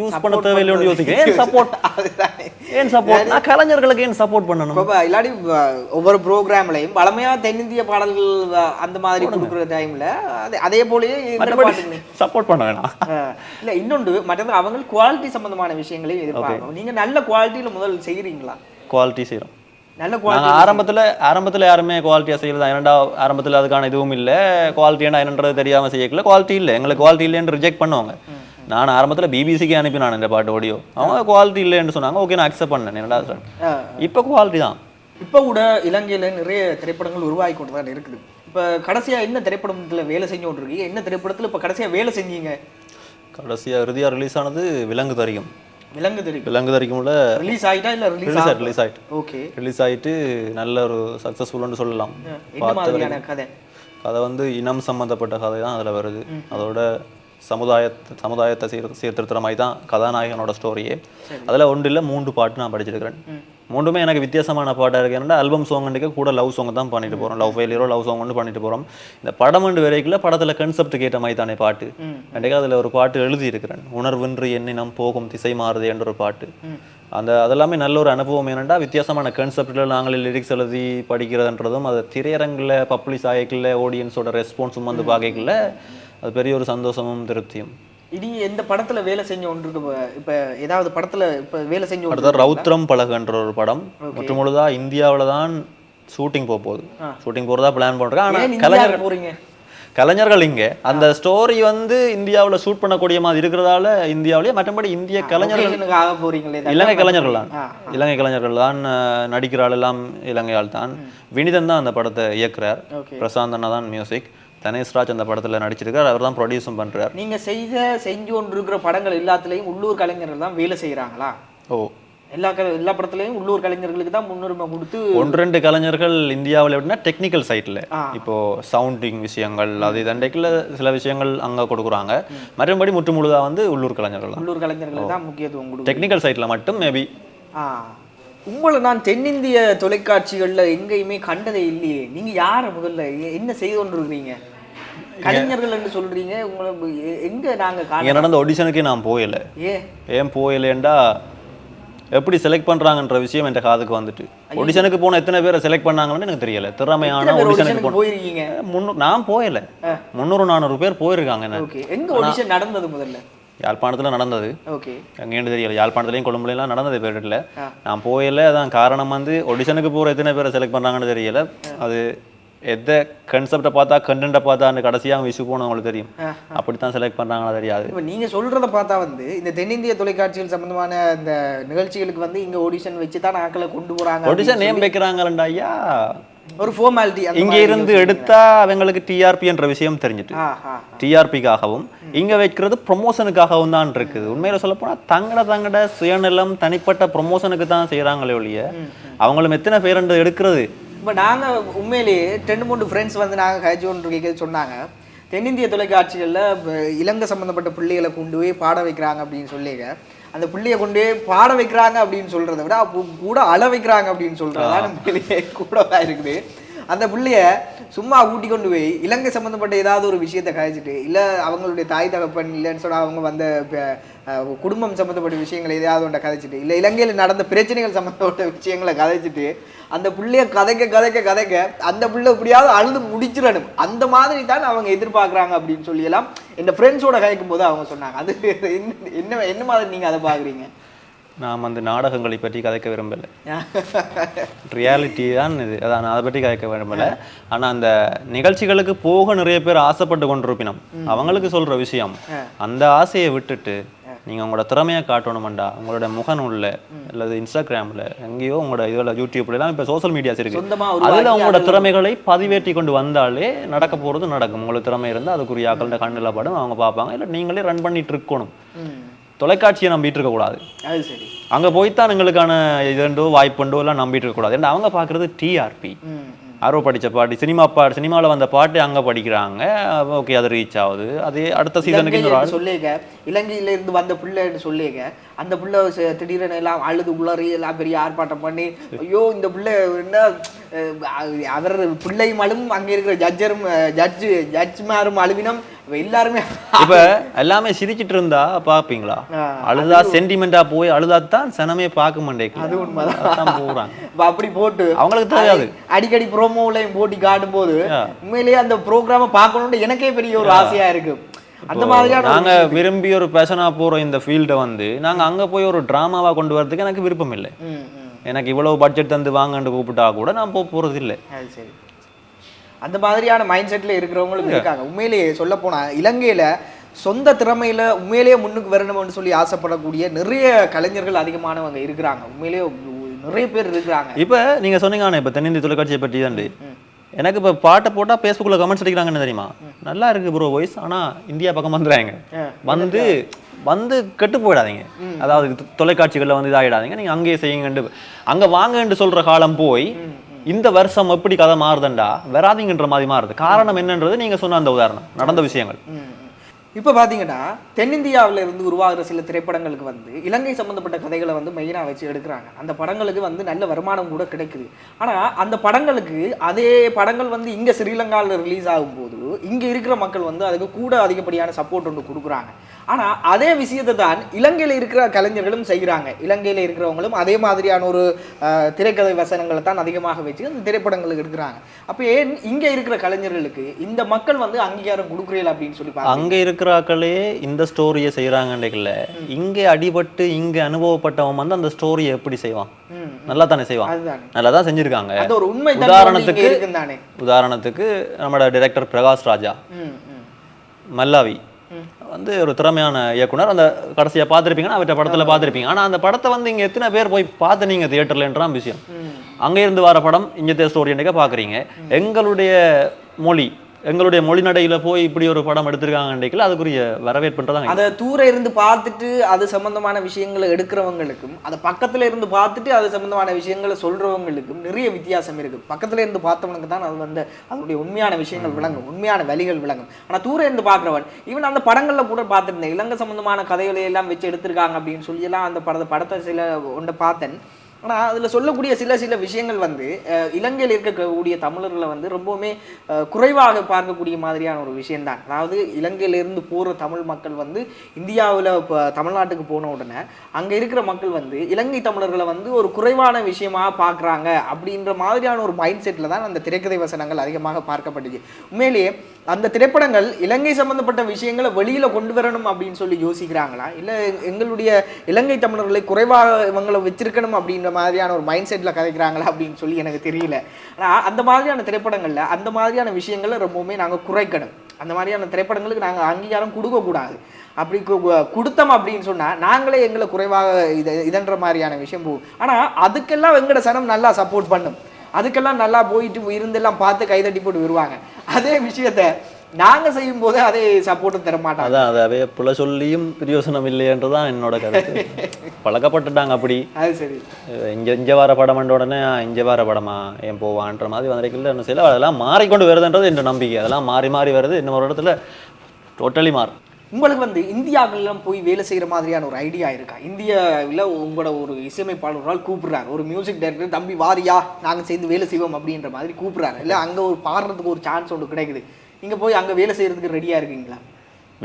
யூஸ் பண்ண தேவையில்லைன்னு யோசிக்கிறேன். ஏன் சப்போர்ட் ஏன் சப்போர்ட் நான் கலைஞர்களுக்கு ஏன் சப்போர்ட் பண்ணணும்? இப்போ இல்லாட்டி ஒவ்வொரு ப்ரோக்ராம்லையும் பழமையா தென்னிந்திய பாடல்கள் அந்த மாதிரி கொடுக்குற டைம்ல அதே அதே போலயே சப்போர்ட் பண்ண வேணாம். இல்ல இன்னொன்று மற்றது அவங்க குவாலிட்டி சம்பந்தமான விஷயங்களையும் எதிர்பார்க்கணும். நீங்க நல்ல குவாலிட்டியில முதல் செய்றீங்களா? குவாலிட்டி செய்கிறோம் நல்ல குவாலிட்டி ஆரம்பத்துல ஆரம்பத்துல யாருமே குவாலிட்டியா செய்யறது இரண்டா ஆரம்பத்துல அதுக்கான இதுவும் இல்ல. குவாலிட்டி என்னன்றது தெரியாம செய்யக்கல குவாலிட்டி இல்ல. எங்களுக்கு குவாலிட்டி இல்லைன்னு ரிஜெக்ட் பண்ணுவாங்க. நான் ஆரம்பத்துல பிபிசிக்கு அனுப்பினான் இந்த பாட்டு ஆடியோ அவங்க குவாலிட்டி இல்லைன்னு சொன்னாங்க. ஓகே நான் அக்செப்ட் பண்ணேன். என்னடா சார் இப்போ குவாலிட்டி தான். இப்போ கூட இலங்கையில நிறைய திரைப்படங்கள் உருவாகி கொண்டு தான் இருக்குது. இப்போ கடைசியா என்ன திரைப்படத்துல வேலை செஞ்சு கொண்டிருக்கீங்க? என்ன திரைப்படத்துல இப்போ கடைசியா வேலை செஞ்சீங்க? கடைசியா இறுதியா ரிலீஸ் ஆனது விலங்கு தரிக்கும் விலங்கு தெரியும் விலங்கு தரிக்கும்ல ரிலீஸ் ஆயிட்டா இல்ல ரிலீஸ் ஆயிட்டு ரிலீஸ் ஆயிட்டு. ஓகே ரிலீஸ் ஆயிட்டு நல்ல ஒரு சக்ஸஸ்ஃபுல்னு சொல்லலாம். மாதிரியான கதை? கதை வந்து இனம் சம்பந்தப்பட்ட கதை தான் அதில் வருது. அதோட சமுதாயத்தை சமுதாயத்தை சீர் சீர்திருத்துற மாதிரி தான் கதாநாயகனோட ஸ்டோரியே அதில் ஒன்று இல்லை மூன்று பாட்டு நான் படிச்சிருக்கிறேன். மூன்றுமே எனக்கு வித்தியாசமான பாட்டாக இருக்கு. ஏன்னா ஆல்பம் சாங்னுக்கு கூட லவ் சாங் தான் பண்ணிட்டு போகிறோம் லவ் ஃபெயிலியரோ லவ் சாங் ஒன்று பண்ணிட்டு போகிறோம் இந்த படம் ஒன்று வரைக்குள்ள படத்தில் கன்செப்ட் கேட்ட மாதிரி தானே பாட்டு அன்றைக்கு அதில் ஒரு பாட்டு எழுதி இருக்கிறேன் உணர்வின்றி எண்ணினம் போகும் திசை மாறுது என்ற ஒரு பாட்டு. அந்த அதெல்லாமே நல்ல ஒரு அனுபவம் என்னென்னா வித்தியாசமான கான்செப்டில் நாங்களே லிரிக்ஸ் எழுதி படிக்கிறதுன்றதும் அது திரையரங்கில் பப்ளிஷ் ஆகிக்கல ஆடியன்ஸோட ரெஸ்பான்ஸும் வந்து பார்க்கல அது பெரிய ஒரு சந்தோஷமும் திருப்தியும். இனி எந்த படத்துல வேலை செஞ்சு இருக்கு இப்ப ஏதாவது படத்துல இப்ப வேலை செஞ்சு அடுத்தது ரௌத்ரம் பழகுன்ற ஒரு படம். முற்று முழுதா இந்தியாவில் தான் ஷூட்டிங் போக போகுது. ஷூட்டிங் போகிறதா பிளான் இந்தியாவுக்கு கலைஞர் போறீங்க? கலைஞர்கள் இங்கே. அந்த ஸ்டோரி வந்து இந்தியாவில் ஷூட் பண்ணக்கூடிய மாதிரி இருக்கிறதால இந்தியாவிலேயே மற்றபடி இந்திய கலைஞர்கள் போறீங்களே இலங்கை கலைஞர்கள் தான். இலங்கை கலைஞர்கள் தான் அஹ், நடிக்கிற ஆள் எல்லாம் இலங்கை ஆள் தான் வினிதன் தான் அந்த படத்தை இயக்குறார். பிரசாந்த் அண்ணா தான் மியூசிக் தனேஷ்ராஜ் அந்த படத்துல நடிச்சிருக்கார். அவர் தான் ப்ரொடியூஸும் பண்றார். நீங்க செய்த செஞ்சு கொண்டு இருக்கிற படங்கள் எல்லாத்துலயும் உள்ளூர் கலைஞர்கள் தான் வேலை செய்யறாங்களா ஓ. எல்லா எல்லா படத்துலயும் உள்ளூர் கலைஞர்களுக்கு தான் முன்னுரிமை கொடுத்து ஒன்று ரெண்டு கலைஞர்கள் இந்தியாவில் எப்படின்னா டெக்னிக்கல் சைட்டில். இப்போ சவுண்டிங் விஷயங்கள் அது தண்டைக்குள்ள சில விஷயங்கள் அங்க கொடுக்குறாங்க. மற்றபடி முற்று முழுதா வந்து உள்ளூர் கலைஞர்கள் உள்ளூர் கலைஞர்களுக்கு தான் முக்கியத்துவம் கொடுக்கும் டெக்னிக்கல் சைட்டில் மட்டும் மேபி ஆ. உங்களை நான் தென்னிந்திய தொலைக்காட்சிகள்ல எங்கேயுமே கண்டதே இல்லையே. நீங்க யார முதல்ல என்ன செய்து கொண்டிருக்கிறீங்க? கலைஞர்கள் என்று சொல்றீங்க உங்களை எ- எங்க நாங்க நடந்த ஆடிஷனுக்கே நான் போயலை. ஏன் போயலேண்டா எப்படி செலக்ட் பண்றாங்கன்ற விஷயம் என் காதுக்கு வந்துட்டு. ஆடிஷனுக்கு போன எத்தனை பேரை செலக்ட் பண்ணாங்கன்னு எனக்கு தெரியல. திறமையான ஆடிஷனுக்கு போயிருக்கீங்க? முன்னூறு நான் போயல. முந்நூறு நானூறு பேர் போயிருக்காங்க எங்க ஆடிஷன் நடந்தது முதல்ல? யாழ்ப்பாணத்துல நடந்தது. ஓகே. அங்கேன்னு தெரியல. யாழ்ப்பாணத்துலையும் கொழும்புலையும் நடந்தது பேரில் ஆ. நான் போயல அதான் காரணம் வந்து ஆடிஷனுக்கு போற எத்தனை பேரை செலக்ட் பண்றாங்கன்னு தெரியல. அது எந்த கன்செப்டை பார்த்தா கண்டென்ட்டை பார்த்தா அந்த கடைசியாக விஷு போன உங்களுக்கு தெரியும். அப்படித்தான் செலக்ட் பண்றாங்களா தெரியாது. இப்போ நீங்க சொல்றத பார்த்தா வந்து இந்த தென்னிந்திய தொலைக்காட்சிகள் சம்பந்தமான இந்த நிகழ்ச்சிகளுக்கு வந்து இங்க ஆடிஷன் வச்சு தான் ஆட்களை கொண்டு போறாங்க ஆடிஷன் நேம் வைக்கிறாங்களா ஐயா. ஒரு ஃபார்மாலிட்டி இங்க இருந்து எடுத்தா அவங்களுக்கு டிஆர்பி என்ற விஷயம் தெரிஞ்சுட்டு. டிஆர்பிக்காகவும் இங்க வைக்கிறது ப்ரொமோஷனுக்காகவும் தான் இருக்குது. உண்மையில சொல்ல போனா தங்கட தங்கட சுயநலம் தனிப்பட்ட ப்ரொமோஷனுக்கு தான் செய்றாங்களே ஒழிய அவங்களும் எத்தனை பேர் எடுக்கிறது? இப்போ நாங்க உண்மையிலேயே ரெண்டு மூணு ஃப்ரெண்ட்ஸ் வந்து நாங்க கழிச்சு சொன்னாங்க. தென்னிந்திய தொலைக்காட்சிகள்ல இப்ப இலங்கை சம்பந்தப்பட்ட பிள்ளைகளை கொண்டு போய் பாட வைக்கிறாங்க அப்படின்னு சொல்லிங்க. அந்த பிள்ளைய கொண்டு போய் பாட வைக்கிறாங்க அப்படின்னு சொல்றதை விட கூட அழ வைக்கிறாங்க அப்படின்னு சொல்றதா உண்மையிலேயே கூடவா இருக்குது. அந்த பிள்ளைய சும்மா கூட்டி கொண்டு போய் இலங்கை சம்மந்தப்பட்ட ஏதாவது ஒரு விஷயத்தை கழிச்சிட்டு இல்லை அவங்களுடைய தாய் தகப்பன் இல்லைன்னு சொன்னால் அவங்க வந்த குடும்பம் சம்மந்தப்பட்ட விஷயங்களை எதையாவது ஒன்றை கதைச்சிட்டு இல்லை இலங்கையில் நடந்த பிரச்சனைகள் சம்மந்தப்பட்ட விஷயங்களை கதைச்சிட்டு அந்த பிள்ளைய கதைக்க கதைக்க கதைக்க அந்த பிள்ளை எப்படியாவது அழுது முடிச்சிடணும். அந்த மாதிரி தான் அவங்க எதிர்பார்க்குறாங்க அப்படின்னு சொல்லியெல்லாம் என் ஃப்ரெண்ட்ஸோட கதைக்கும் போது அவங்க சொன்னாங்க. அது என்ன- என்ன மாதிரி நீங்கள் அதை பார்க்குறீங்க? நான் வந்து நாடகங்களை பற்றி கதைக்க விரும்பலை. ரியாலிட்டி தான் இது. அதான் நான் அதை பற்றி கதைக்க விரும்பலை. ஆனா அந்த நிகழ்ச்சிகளுக்கு போக நிறைய பேர் ஆசைப்பட்டு கொண்டிருப்பினோம். அவங்களுக்கு சொல்ற விஷயம் அந்த ஆசையை விட்டுட்டு நீங்க உங்களோட திறமையை காட்டணுமெண்டா? உங்களோட முகநூல்ல அல்லது இன்ஸ்டாகிராம்ல எங்கேயோ உங்களோட இதுல யூடியூப்ல எல்லாம் இப்ப சோஷியல் மீடியாஸ் இருக்கு. அதுல உங்களோட திறமைகளை பதிவேற்றி கொண்டு வந்தாலே நடக்க போறது நடக்கும். உங்களுக்கு திறமை இருந்தால் அதுக்குரிய ஆக்கள்கிட்ட கண்ணில் படும். அவங்க பார்ப்பாங்க. இல்லை நீங்களே ரன் பண்ணிட்டு இருக்கணும். தொலைக்காட்சியை நம்பிட்டு இருக்கக்கூடாது அது சரி. அங்க போய்த்தான் எங்களுக்கான இதண்டோ வாய்ப்புண்டோ எல்லாம் நம்பிட்டு இருக்கக்கூடாது ஏன்னா அவங்க பார்க்குறது டிஆர்பி. ஆர்வ படிச்ச பாட்டு சினிமா பாட்டு சினிமாவில் வந்த பாட்டு அங்க படிக்கிறாங்க. ஓகே அது ரீச் ஆகுது. அதே அடுத்த சீசனுக்கு இன்னொரு இலங்கையில இருந்து வந்த பிள்ளைன்னு சொல்லிக்க அந்த பிள்ளை திடீரென எல்லாம் அழுது உளறி எல்லாம் பெரிய ஆர்ப்பாட்டம் பண்ணி ஐயோ இந்த பிள்ளை என்ன அவர் பிள்ளையும் அழும் அங்க இருக்கிற ஜட்ஜரும் ஜட்ஜு ஜட்ஜ்மாரும் அழுவினம். எல்லாருமே இப்ப எல்லாமே சிரிச்சிட்டு இருந்தா பாப்பீங்களா? அழுதா சென்டிமெண்டா போய் அழுதா தான் சனமே பார்க்க மாட்டேங்குது. அது உண்மைதான். போறாங்க அப்ப அப்படி போட்டு அவங்களுக்கு தெரியாது. அடி- அடிக்கடி ப்ரோமோலையும் போட்டி காட்டும் போது. உண்மையிலேயே அந்த ப்ரோக்ராம பார்க்கணும்னு எனக்கே பெரிய ஒரு ஆசையா இருக்கு. அந்த மாதிரியான நாங்க விரும்பி ஒரு பேஷனா போற இந்த ஃபீல்டை வந்து நாங்க அங்க போய் ஒரு டிராமாவா கொண்டு வரதுக்கு எனக்கு விருப்பம் இல்லை. எனக்கு இவ்வளவு பட்ஜெட் தந்து வாங்கன்னு கூப்பிட்டா கூட நான் போக போறது இல்லை சரி. அந்த மாதிரியான மைண்ட் செட்ல இருக்கிறவங்களும் இருக்காங்க. உண்மையிலேயே சொல்ல போனா இலங்கையில சொந்த திறமையில உண்மையிலேயே முன்னுக்கு வரணும்னு சொல்லி ஆசைப்படக்கூடிய நிறைய கலைஞர்கள் அதிகமானவங்க இருக்கிறாங்க. உண்மையிலேயே நிறைய பேர் இருக்கிறாங்க. இப்ப நீங்க சொன்னீங்க இப்ப தென்னிந்திய தொலைக்காட்சியை பற்றி தாண்டு. எனக்கு இப்ப பாட்டை போட்டா பேஸ்புக்கில் கமெண்ட்ஸ் அடிக்கிறாங்கன்னு தெரியுமா? நல்லா இருக்கு ப்ரோ வாய்ஸ் ஆனா இந்தியா பக்கம் வந்துடுறாங்க. வந்து வந்து கெட்டு போயிடாதீங்க. அதாவது தொலைக்காட்சிகள்ல வந்து இதாகிடாதீங்க நீங்க அங்கேயே செய்யுங்கன்னு அங்க வாங்கன்னு சொல்ற காலம் போய் இந்த வருஷம் எப்படி கதை மாறுதுண்டா? வராதீங்கன்ற மாதிரி மாறுது. காரணம் என்னன்றது நீங்க சொன்ன அந்த உதாரணம் நடந்த விஷயங்கள். இப்போ பார்த்தீங்கன்னா தென்னிந்தியாவில் இருந்து உருவாகிற சில திரைப்படங்களுக்கு வந்து இலங்கை சம்பந்தப்பட்ட கதைகளை வந்து மெயினாக வச்சு எடுக்கிறாங்க. அந்த படங்களுக்கு வந்து நல்ல வருமானம் கூட கிடைக்குது. ஆனால் அந்த படங்களுக்கு அதே படங்கள் வந்து இங்கே ஸ்ரீலங்காவில் ரிலீஸ் ஆகும்போது இங்கே இருக்கிற மக்கள் வந்து அதுக்கு கூட அதிகப்படியான சப்போர்ட் ஒன்று கொடுக்குறாங்க. ஆனா அதே விஷயத்தை தான் இலங்கையில இருக்கிற கலைஞர்களும் செய்கிறாங்க. இலங்கையில இருக்கிறவங்களும் அதே மாதிரியான ஒரு திரைக்கதை வசனங்களை தான் அதிகமாக வச்சு அந்த திரைப்படங்களுக்கு எடுக்கிறாங்க. அப்ப ஏன் இங்க இருக்கிற கலைஞர்களுக்கு இந்த மக்கள் வந்து அங்கீகாரம் கொடுக்குறீங்க அப்படின்னு சொல்லி அங்க இருக்கிறாக்களே இந்த ஸ்டோரியை செய்யறாங்கன்றதுல இங்க அடிபட்டு இங்க அனுபவப்பட்டவன் வந்து அந்த ஸ்டோரியை எப்படி செய்வான்? நல்லா தானே செய்வான்? நல்லா தான் செஞ்சிருக்காங்க. அந்த ஒரு உண்மை உதாரணத்துக்கு உதாரணத்துக்கு நம்மளோட டைரக்டர் பிரகாஷ் ராஜா. மல்லாவி. வந்து ஒரு திறமையான இயக்குனர். அந்த கடைசியா பார்த்திருப்பீங்கன்னா அவர்கிட்ட படத்துல பார்த்திருப்பீங்க. ஆனா அந்த படத்தை வந்து இங்க எத்தனை பேர் போய் பார்த்து நீங்க தியேட்டர்லன்றான் விஷயம். அங்க இருந்து வர படம் இங்க ஸ்டோரி என்னக்க பாக்குறீங்க எங்களுடைய மொழி எங்களுடைய மொழி நடையில போய் இப்படி ஒரு படம் எடுத்திருக்காங்க அதுக்குரிய வரவேற்புன்றதான் அதை தூர இருந்து பார்த்துட்டு அது சம்பந்தமான விஷயங்களை எடுக்கிறவங்களுக்கும் அதை பக்கத்துல இருந்து பார்த்துட்டு அது சம்பந்தமான விஷயங்களை சொல்றவங்களுக்கும் நிறைய வித்தியாசம் இருக்கு. பக்கத்துல இருந்து பார்த்தவனுக்கு தான் அது வந்து அதனுடைய உண்மையான விஷயங்கள் விளங்கும் உண்மையான வழிகள் விளங்கும். ஆனா தூர இருந்து பார்க்குறவன் ஈவன் அந்த படங்கள்ல கூட பார்த்துருந்தேன் இலங்கை சம்பந்தமான கதைகளை எல்லாம் வச்சு எடுத்திருக்காங்க அப்படின்னு சொல்லி எல்லாம் அந்த படத்தை படத்தை சில ஒன்றை பார்த்தேன். ஆனால் அதில் சொல்லக்கூடிய சில சில விஷயங்கள் வந்து இலங்கையில் இருக்கக்கூடிய தமிழர்களை வந்து ரொம்பவுமே குறைவாக பார்க்கக்கூடிய மாதிரியான ஒரு விஷயம்தான். அதாவது இலங்கையிலிருந்து போகிற தமிழ் மக்கள் வந்து இந்தியாவில் இப்போ தமிழ்நாட்டுக்கு போன உடனே அங்கே இருக்கிற மக்கள் வந்து இலங்கை தமிழர்களை வந்து ஒரு குறைவான விஷயமாக பார்க்குறாங்க அப்படின்ற மாதிரியான ஒரு மைண்ட் செட்டில் தான் அந்த திரைக்கதை வசனங்கள் அதிகமாக பார்க்கப்பட்டுச்சு உண்மையிலேயே அந்த திரைப்படங்கள் இலங்கை சம்பந்தப்பட்ட விஷயங்களை வெளியில் கொண்டு வரணும் அப்படின்னு சொல்லி யோசிக்கிறாங்களா? இல்லை எங்களுடைய இலங்கை தமிழர்களை குறைவாக இவங்களை வச்சிருக்கணும் அப்படின்ற மாதிரியான ஒரு மைண்ட் செட்டில் கதைக்கிறாங்களா அப்படின்னு சொல்லி எனக்கு தெரியல. ஆனால் அந்த மாதிரியான திரைப்படங்களில் அந்த மாதிரியான விஷயங்களை ரொம்பவுமே நாங்கள் குறைக்கணும். அந்த மாதிரியான திரைப்படங்களுக்கு நாங்கள் அங்கீகாரம் கொடுக்கக்கூடாது. அப்படி கு- கொடுத்தோம் அப்படின்னு சொன்னால் நாங்களே எங்களை குறைவாக இது இதன்ற மாதிரியான விஷயம் போகும் ஆனால் அதுக்கெல்லாம் வெங்கட சனம் நல்லா சப்போர்ட் பண்ணும். அதுக்கெல்லாம் நல்லா போயிட்டு இருந்தெல்லாம் பார்த்து கைதட்டி போட்டு வருவாங்க. அதே விஷயத்த நாங்க செய்யும் போது அதே சப்போர்ட்டும் தர மாட்டாங்க அதான் அதாவே புல சொல்லியும் பிரயோசனம் இல்லையன்றதான் என்னோட கருத்து. பழக்கப்பட்டுட்டாங்க அப்படி. அது சரி. இங்க இங்க வர படம் உடனே "ஆ, இங்க வர படமா? ஏன் போவான்ற மாதிரி வந்திருக்கல என்ன செய்யல? அதெல்லாம் மாறிக்கொண்டு வருதுன்றது என்ற நம்பிக்கை. அதெல்லாம் மாறி மாறி வருது. இன்னும் ஒரு இடத்துல டோட்டலி மாறும். உங்களுக்கு வந்து இந்தியாவிலாம் போய் வேலை செய்யற மாதிரியான ஒரு ஐடியா இருக்கா? இந்தியாவில் உங்களோட ஒரு இசையமைப்பாளர் ஒரு ஆள் கூப்பிடுறாரு. ஒரு மியூசிக் டைரக்டர் தம்பி வாரியா நாங்க சேர்ந்து வேலை செய்வோம் அப்படின்ற மாதிரி கூப்பிடுறாரு. இல்ல அங்க ஒரு பாடுறதுக்கு ஒரு சான்ஸ் ஒன்று கிடைக்குது. நீங்க போய் அங்க வேலை செய்யறதுக்கு ரெடியா இருக்கீங்களா?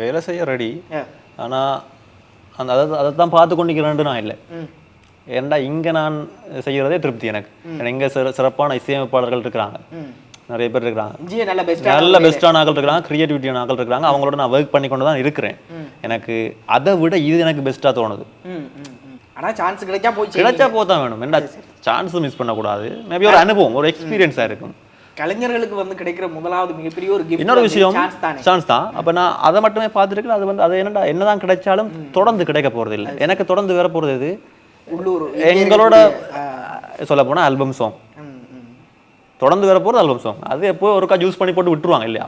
வேலை செய்ய ரெடி ஆ. ஆனா அந்த அதை அதை தான் பார்த்து கொண்டிருக்கிறேன்ட்டு நான் இல்லை. ஏன்டா இங்க நான் செய்யறதே திருப்தி எனக்கு. இங்க சிற சிறப்பான இசையமைப்பாளர்கள் இருக்கிறாங்க. நிறைய பேர் இருக்கிறாங்க. நல்ல பெஸ்டா நல்ல பெஸ்டான ஆட்கள் இருக்கிறாங்க கிரியேட்டிவிட்டியான ஆட்கள் இருக்கிறாங்க. அவங்களோட நான் ஒர்க் பண்ணி கொண்டு தான் இருக்கிறேன். எனக்கு அதை விட இது எனக்கு பெஸ்ட்டாக தோணுது. ம் ம் ம். ஆனா சான்ஸ் கிடைச்சா போய். கிடைச்சா போதான் வேணும். என்ன சான்ஸ் மிஸ் பண்ணக்கூடாது. மேபி ஒரு அனுபவம் ஒரு எக்ஸ்பீரியன்ஸாக இருக்கும். கலைஞர்களுக்கு வந்து கிடைக்கிற முதலாவது மிகப்பெரிய ஒரு இன்னொரு விஷயம் சான்ஸ் தான். அப்ப நான் அதை மட்டுமே பார்த்துருக்கேன். அது வந்து அது என்னடா என்னதான் கிடைச்சாலும் தொடர்ந்து கிடைக்க போறது இல்லை. எனக்கு தொடர்ந்து வர போறது இது உள்ளூர் எங்களோட சொல்ல போனா ஆல்பம் சாங் தொடர்ந்து வர போறது ஆல்பம் சாங் அது எப்போ ஒருக்கா ஜூஸ் பண்ணி போட்டு விட்டுருவாங்க இல்லையா.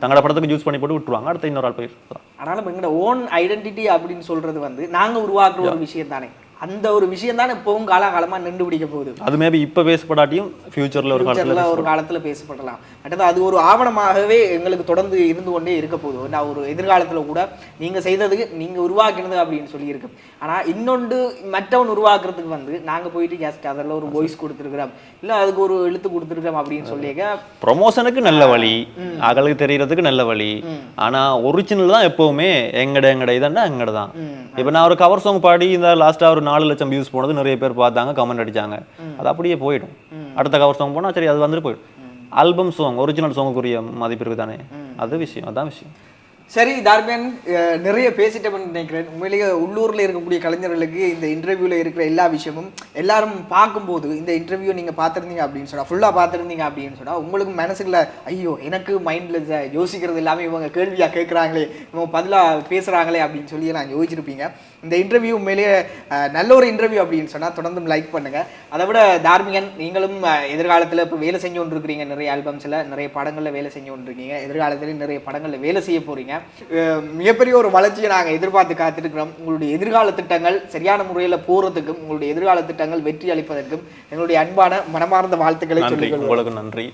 தங்களோட படத்துக்கு ஜூஸ் பண்ணி போட்டு விட்டுருவாங்க. அடுத்த இன்னொரு ஆள் போயிட்டு ஆனாலும் எங்களோட ஓன் ஐடென்டிட்டி அப்படின்னு சொல்றது வந்து நாங்க உருவாக்குற ஒரு விஷயம் தானே. அந்த ஒரு விஷயம் தானே இப்பவும் காலாகாலமா நின்று பிடிக்க போகுது. அது மேபி இப்ப பேசப்படாட்டியும் ஃபியூச்சர்ல ஒரு காலத்துல ஒரு காலத்துல பேசப்படலாம். மற்றது அது ஒரு ஆவணமாகவே எங்களுக்கு தொடர்ந்து இருந்து கொண்டே இருக்க போகுது. நான் ஒரு எதிர்காலத்துல கூட நீங்க செய்ததுக்கு நீங்க உருவாக்கினது அப்படின்னு சொல்லி இருக்கு ஆனா இன்னொன்று மற்றவன் உருவாக்குறதுக்கு வந்து நாங்க போயிட்டு ஜஸ்ட் அதில் ஒரு வாய்ஸ் கொடுத்துருக்குறோம். இல்ல அதுக்கு ஒரு எழுத்து கொடுத்துருக்கோம் அப்படின்னு சொல்லிக்க ப்ரொமோஷனுக்கு நல்ல வழி. அகலுக்கு தெரியறதுக்கு நல்ல வழி. ஆனா ஒரிஜினல் தான் எப்பவுமே எங்கட எங்கட இதன்னா எங்கட தான் இப்போ நான் ஒரு கவர் சாங் பாடி இந்த லாஸ்டா ஒரு நாலு லட்சம் வியூஸ் போனது நிறைய பேர் பார்த்தாங்க கமெண்ட் அடிச்சாங்க. அது அப்படியே போயிடும். அடுத்த கவர் சாங் போனா சரி அது வந்துட்டு போயிடும். ஆல்பம் சாங் ஒரிஜினல் சாங்குக்குரிய மதிப்பு இருக்கு தானே அது விஷயம் அதான் விஷயம். சரி தார்மியன் நிறைய பேசிட்டோம்னு நினைக்கிறேன். உண்மையிலேயே உள்ளூர்ல இருக்கக்கூடிய கலைஞர்களுக்கு இந்த இன்டர்வியூல இருக்கிற எல்லா விஷயமும் எல்லாரும் பார்க்கும்போது இந்த இன்டர்வியூ நீங்க பார்த்திருந்தீங்க அப்படின்னு சொன்னா ஃபுல்லா பார்த்திருந்தீங்க அப்படின்னு சொன்னா உங்களுக்கு மனசுக்குள்ள ஐயோ எனக்கு மைண்ட்ல யோசிக்கிறது எல்லாமே இவங்க கேள்வியா கேட்குறாங்களே இவங்க பதிலா பேசுறாங்களே அப்படின்னு சொல்லி நான் யோசிச்சிருப்பீங்க. இந்த இன்டர்வியூ உண்மையிலேயே நல்ல ஒரு இன்டர்வியூ அப்படின்னு சொன்னா தொடர்ந்து லைக் பண்ணுங்க. அதை விட தார்மிகன் நீங்களும் எதிர்காலத்துல இப்போ வேலை செஞ்சு கொண்டு இருக்கிறீங்க நிறைய ஆல்பம்ஸ்ல நிறைய படங்கள்ல வேலை செஞ்சு கொண்டு இருக்கீங்க எதிர்காலத்துல நிறைய படங்கள்ல வேலை செய்ய போறீங்க. அஹ், மிகப்பெரிய ஒரு வளர்ச்சியை நாங்க எதிர்பார்த்து காத்திருக்கிறோம். உங்களுடைய எதிர்கால திட்டங்கள் சரியான முறையில போறதுக்கும் உங்களுடைய எதிர்கால திட்டங்கள் வெற்றி அளிப்பதற்கும் எங்களுடைய அன்பான மனமார்ந்த வாழ்த்துக்களை சொல்லிக் உங்களுக்கு நன்றி.